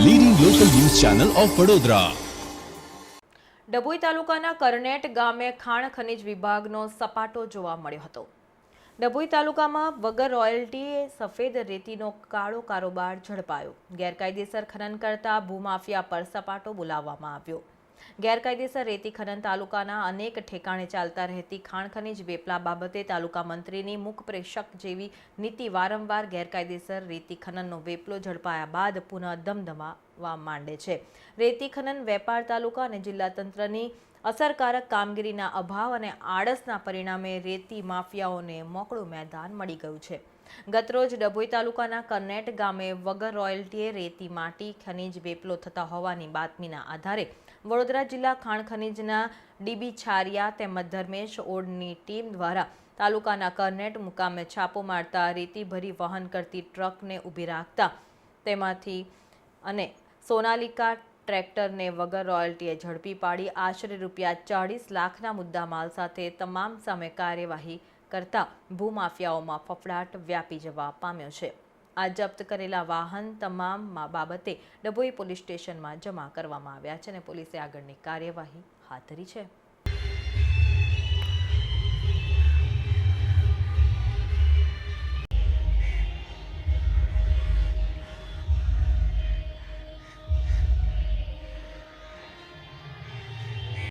Channel of Vadodara Dabhoi તાલુકાના કરનેટ ગામે ખાણ ખનિજ વિભાગનો સપાટો જોવા મળ્યો હતો. ડભોઈ તાલુકામાં વગર રોયલ્ટીએ સફેદ રેતીનો કાળો કારોબાર ઝડપાયો. ગેરકાયદેસર ખનન કરતા ભૂમાફિયા પર સપાટો બોલાવવામાં આવ્યો. ગેરકાયદેસર રેતી ખનન તાલુકાના અનેક ઠેકાણે ચાલતા રહેતી ખાણ ખનીજ વેપલા બાબતે તાલુકા મંત્રીની મુખ પ્રેષક જેવી નીતિ વારંવાર ગેરકાયદેસર રેતી ખનનનો વેપલો ઝડપાયા બાદ પુનઃ ધમધમાવા માંડે છે. રેતી ખનન વેપાર તાલુકા અને જિલ્લા તંત્રની અસરકારક કામગીરીના અભાવ અને આળસના પરિણામે રેતી માફિયાઓને મોકળું મેદાન મળી ગયું છે. ગતરોજ ડભોઈ તાલુકાના કરનેટ ગામે વગર રોયલ્ટીએ રેતી માટી, ખનીજ વેપલો થતા હોવાની બાતમીના આધારે વડોદરા જિલ્લા ખાણ ખનીજના ડીબી છારિયા તેમજ ધર્મેશ ઓડની ટીમ દ્વારા તાલુકાના કરનેટ મુકામે છાપો મારતા રેતી ભરી વહન કરતી ટ્રકને ઊભી રાખતા તેમાંથી અને સોનાલિકા ટ્રેક્ટરને વગર રોયલ્ટીએ ઝડપી પાડી આશરે રૂપિયા ચાળીસ લાખના મુદ્દામાલ સાથે તમામ સામે કાર્યવાહી કરતા ભૂમાફિયાઓમાં ફફડાટ વ્યાપી જવા પામ્યો છે. આ જપ્ત કરેલા વાહન તમામ બાબતે ડભોઈ પોલીસ સ્ટેશનમાં જમા કરવામાં આવ્યા છે અને પોલીસે આગળની કાર્યવાહી હાથ ધરી છે.